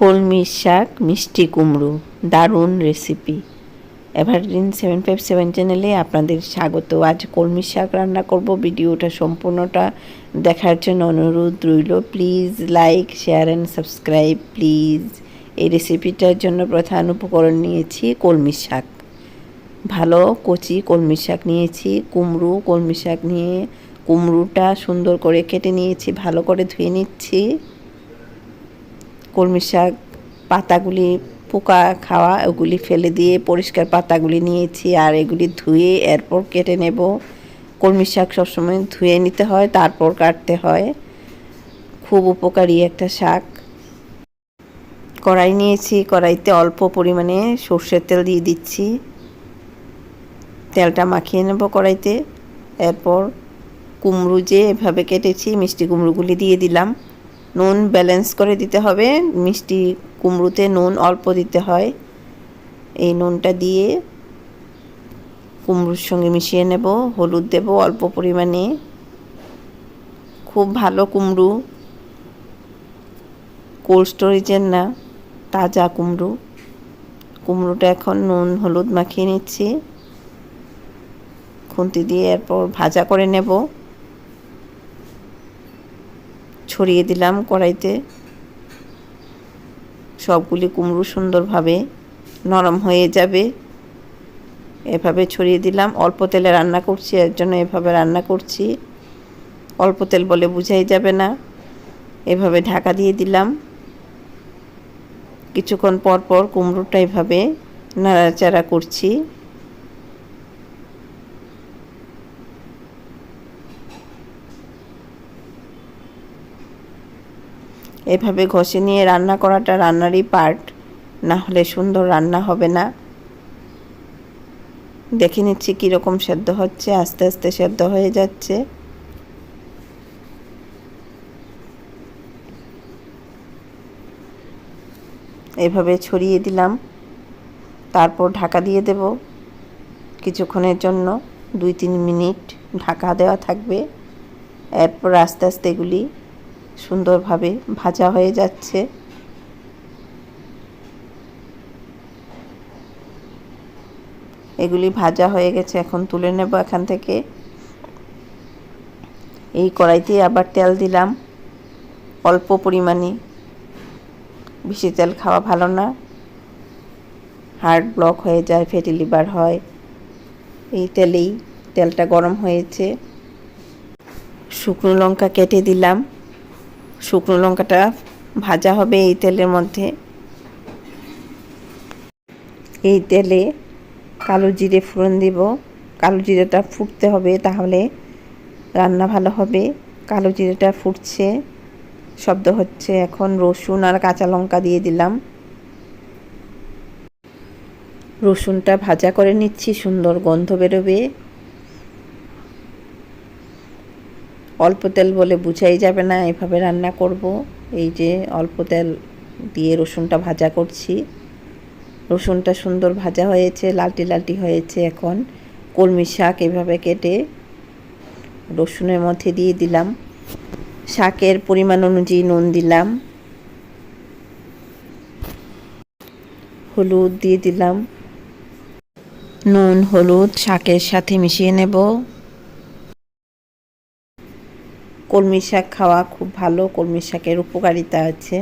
কলমি শাক, মিষ্টি কুমড়ো, দারুণ recipe evergreen seven five seven চ্যানেলে আপনাদের স্বাগত। আজ কলমি শাক রান্না করব। ভিডিওটা সম্পূর্ণটা দেখার জন্য অনুরোধ রইল। Please like share and subscribe please এই রেসিপিটার জন্য প্রধান উপকরণ নিয়েছি কলমি শাক। ভালো কচি কলমি শাক নিয়েছি, কুমড়ো কলমি শাক নিয়ে। কুমড়োটা সুন্দর করে কেটে নিয়েছি, ভালো করে ধুয়ে নিচ্ছি। কলমি শাক, পাতাগুলি পোকা খাওয়া, ওগুলি ফেলে দিয়ে পরিষ্কার পাতাগুলি নিয়েছি আর এগুলি ধুয়ে এরপর কেটে নেব। কলমি শাক সবসময় ধুয়ে নিতে হয়, তারপর কাটতে হয়। খুব উপকারী একটা শাক। কড়াই নিয়েছি, কড়াইতে অল্প পরিমাণে সর্ষের তেল দিয়ে দিচ্ছি। তেলটা মাখিয়ে নেব কড়াইতে। এরপর কুমড়ো যে এভাবে কেটেছি, মিষ্টি কুমড়োগুলি দিয়ে দিলাম। নুন ব্যালেন্স করে দিতে হবে। মিষ্টি কুমড়োতে নুন অল্প দিতে হয়। এই নুনটা দিয়ে কুমড়োর সঙ্গে মিশিয়ে নেব, হলুদ দেব অল্প পরিমাণে। খুব ভালো কুমড়ো। কোল্ড স্টোরেজের না, তাজা কুমড়ো। কুমড়োটা এখন নুন, হলুদ মাখিয়ে নিচ্ছি। খুন্তি দিয়ে এরপর ভাজা করে নেব। ছড়িয়ে দিলাম কড়াইতে। সবগুলি কুমড়ো সুন্দরভাবে নরম হয়ে যাবে। এভাবে ছড়িয়ে দিলাম। অল্প তেলে রান্না করছি, এর জন্য এভাবে রান্না করছি। অল্প তেল বলে বুঝাই যাবে না। এভাবে ঢাকা দিয়ে দিলাম। কিছুক্ষণ পর পর কুমড়োটা এভাবে নাড়াচাড়া করছি। এভাবে ঘষে নিয়ে রান্না করাটা রান্নারই পার্ট না হলে সুন্দর রান্না হবে না। দেখে নিচ্ছি কীরকম সেদ্ধ হচ্ছে, আস্তে আস্তে সেদ্ধ হয়ে যাচ্ছে। এভাবে ছড়িয়ে দিলাম। তারপর ঢাকা দিয়ে দেব কিছুক্ষণের জন্য, দুই তিন মিনিট ঢাকা দেওয়া থাকবে। এরপর আস্তে আস্তে এগুলি সুন্দরভাবে ভাজা হয়ে যাচ্ছে। এগুলি ভাজা হয়ে গেছে, এখন তুলে নেব এখান থেকে। এই কড়াইতে আবার তেল দিলাম। অল্প পরিমাণে। বেশি তেল খাওয়া ভালো না। হার্ট ব্লক হয়ে যায়, ফ্যাটি লিভার হয়। এই তেলেই তেলটা গরম হয়েছে। শুকনো লঙ্কা কেটে দিলাম। শুকনো লঙ্কাটা ভাজা হবে এই তেলের মধ্যে। এই তেলে কালো জিরে ফোড়ন দিব। কালো জিরেটা ফুটতে হবে তাহলে রান্না ভালো হবে। কালো জিরেটা ফুটছে, শব্দ হচ্ছে এখন রসুন আর কাঁচা লঙ্কা দিয়ে দিলাম। রসুনটা ভাজা করে নিচ্ছি, সুন্দর গন্ধ বেরোবে। অল্প তেল বলে বুঝাই যাবে না, এভাবে রান্না করব। এই যে অল্প তেল দিয়ে রসুনটা ভাজা করছি। রসুনটা সুন্দর ভাজা হয়েছে, লালটি লালটি হয়েছে এখন। কলমি শাক এভাবে কেটে রসুনের মধ্যে দিয়ে দিলাম। শাকের পরিমাণ অনুযায়ী নুন দিলাম। হলুদ দিয়ে দিলাম। নুন, হলুদ, শাকের সাথে মিশিয়ে নেব। কলমি শাক খাওয়া খুব ভালো, কলমি শাকের উপকারিতা আছে।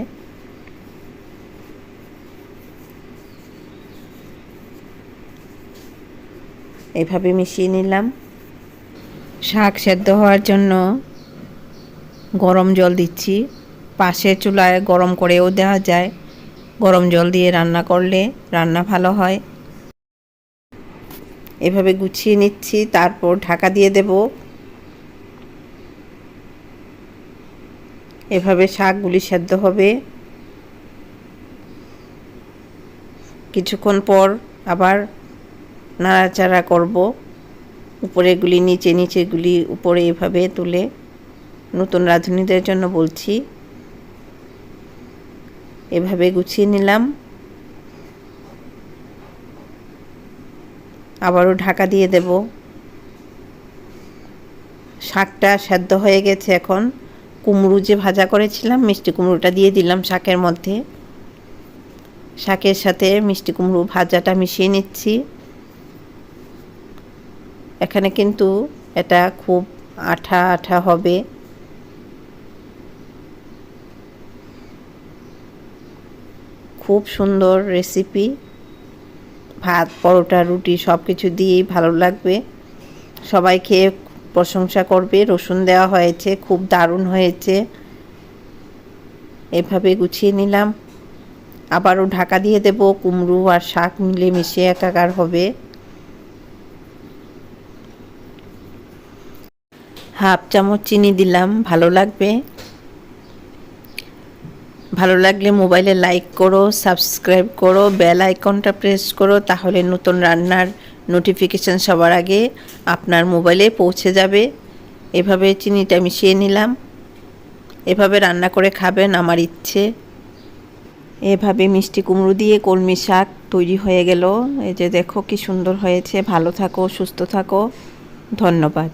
এভাবে মিশিয়ে নিলাম। শাক সেদ্ধ হওয়ার জন্য গরম জল দিচ্ছি। পাশের চুলায় গরম করেও দেওয়া যায়। গরম জল দিয়ে রান্না করলে রান্না ভালো হয়। এভাবে গুছিয়ে নিচ্ছি, তারপর ঢাকা দিয়ে দেব। এভাবে শাকগুলি সেদ্ধ হবে। কিছুক্ষণ পর আবার নাড়াচাড়া করব। উপরেগুলি নিচে নিচেগুলি উপরে এভাবে তুলে নতুন রাঁধুনিদের জন্য বলছি। এভাবে গুছিয়ে নিলাম। আবারও ঢাকা দিয়ে দেব। শাকটা সেদ্ধ হয়ে গেছে এখন। কুমড়ো যে ভাজা করেছিলাম, মিষ্টি কুমড়োটা দিয়ে দিলাম শাকের মধ্যে। শাকের সাথে মিষ্টি কুমড়ো ভাজাটা মিশিয়ে নিচ্ছি। এখানে কিন্তু এটা খুব আঠা আঠা হবে। খুব সুন্দর রেসিপি। ভাত, পরোটা, রুটি সব কিছু দিয়েই ভালো লাগবে। সবাই খেয়ে প্রশংসা করবে, রসুন দেওয়া হয়েছে, খুব দারুণ হয়েছে। এভাবে গুছিয়ে নিলাম। আবারও ঢাকা দিয়ে দেব, কুমড়ো আর শাক মিলে মিশিয়ে একাকার হবে। হাফ চামচ চিনি দিলাম, ভালো লাগবে। ভালো লাগলে মোবাইলে লাইক করো, সাবস্ক্রাইব করো, বেল আইকনটা প্রেস করো, তাহলে নতুন রান্নার নোটিফিকেশান সবার আগে আপনার মোবাইলে পৌঁছে যাবে। এভাবে চিনিটা মিশিয়ে নিলাম। এভাবে রান্না করে খাবেন আমার ইচ্ছে। এভাবে মিষ্টি কুমড়ো দিয়ে কলমি শাক তৈরি হয়ে গেল। এই যে দেখো কি সুন্দর হয়েছে। ভালো থাকো, সুস্থ থাকো। ধন্যবাদ।